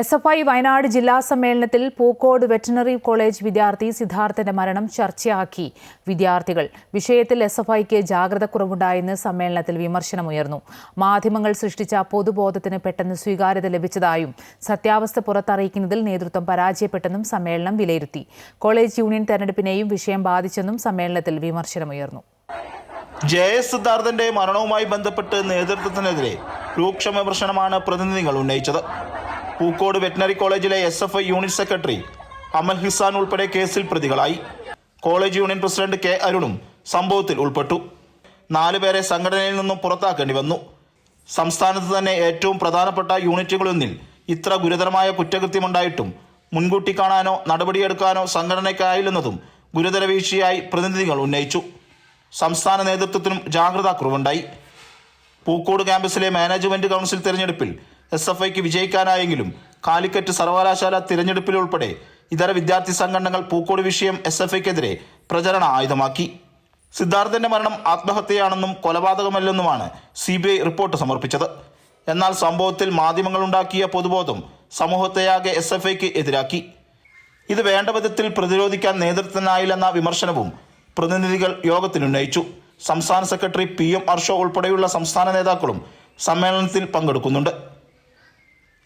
S F I Wayanad ജില്ലാ സമ്മേളനത്തിൽ Pookode veterinary college വിദ്യാർത്ഥി സിദ്ധാർത്ഥന്റെ മരണം ചർച്ചയാക്കി. വിദ്യാർത്ഥികൾ വിഷയത്തിൽ എസ് എഫ് ഐക്ക് ജാഗ്രത കുറവുണ്ടായെന്ന് സമ്മേളനത്തിൽ വിമർശനമുയർന്നു. മാധ്യമങ്ങൾ സൃഷ്ടിച്ച പൊതുബോധത്തിന് പെട്ടെന്ന് സ്വീകാര്യത ലഭിച്ചതായും സത്യാവസ്ഥ പുറത്തറിയിക്കുന്നതിൽ നേതൃത്വം പരാജയപ്പെട്ടെന്നും സമ്മേളനം വിലയിരുത്തി. കോളേജ് യൂണിയൻ തെരഞ്ഞെടുപ്പിനെയും വിഷയം ബാധിച്ചെന്നും സമ്മേളനത്തിൽ വിമർശനമുയർന്നു. ജെ എസ് സിദ്ധാർത്ഥന്റെ മരണവുമായി ബന്ധപ്പെട്ട് നേതൃത്വത്തിനെതിരെ രൂക്ഷ വിമർശനമാണ് പ്രതിനിധികൾ ഉന്നയിച്ചത്. പൂക്കോട് വെറ്റിനറി കോളേജിലെ S F I unit secretary Amal Hisan ഉൾപ്പെടെ കേസിൽ പ്രതികളായി. കോളേജ് യൂണിയൻ പ്രസിഡന്റ് കെ അരുണും സംഭവത്തിൽ ഉൾപ്പെട്ടു. നാലുപേരെ സംഘടനയിൽ നിന്നും പുറത്താക്കേണ്ടി വന്നു. സംസ്ഥാനത്ത് തന്നെ ഏറ്റവും പ്രധാനപ്പെട്ട യൂണിറ്റുകളൊന്നിൽ ഇത്ര ഗുരുതരമായ കുറ്റകൃത്യമുണ്ടായിട്ടും മുൻകൂട്ടി കാണാനോ നടപടിയെടുക്കാനോ സംഘടനയ്ക്കായില്ലെന്നതും ഗുരുതര വീഴ്ചയായി പ്രതിനിധികൾ ഉന്നയിച്ചു. സംസ്ഥാന നേതൃത്വത്തിനും ജാഗ്രതാ കുറവുണ്ടായി പൂക്കോട് ക്യാമ്പസിലെ മാനേജ്മെന്റ് കൗൺസിൽ തിരഞ്ഞെടുപ്പിൽ എസ് എഫ് ഐക്ക് വിജയിക്കാനായെങ്കിലും കാലിക്കറ്റ് സർവകലാശാല തിരഞ്ഞെടുപ്പിലുൾപ്പെടെ ഇതര വിദ്യാർത്ഥി സംഘടനകൾ പൂക്കോട് വിഷയം എസ് എഫ് ഐക്കെതിരെ പ്രചരണ ആയുധമാക്കി. സിദ്ധാർത്ഥന്റെ മരണം ആത്മഹത്യയാണെന്നും കൊലപാതകമല്ലെന്നുമാണ് സി ബി ഐ റിപ്പോർട്ട് സമർപ്പിച്ചത്. എന്നാൽ സംഭവത്തിൽ മാധ്യമങ്ങളുണ്ടാക്കിയ പൊതുബോധം സമൂഹത്തെയാകെ എസ് എഫ് ഐക്ക് എതിരാക്കി. ഇത് വേണ്ട വിധത്തിൽ പ്രതിരോധിക്കാൻ നേതൃത്വത്തിനായില്ലെന്ന വിമർശനവും പ്രതിനിധികൾ യോഗത്തിലുന്നയിച്ചു സംസ്ഥാന സെക്രട്ടറി പി എം അർഷോ ഉൾപ്പെടെയുള്ള സംസ്ഥാന നേതാക്കളും സമ്മേളനത്തിൽ പങ്കെടുക്കുന്നുണ്ട്.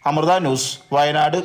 അമൃത ന്യൂസ് വയനാട്.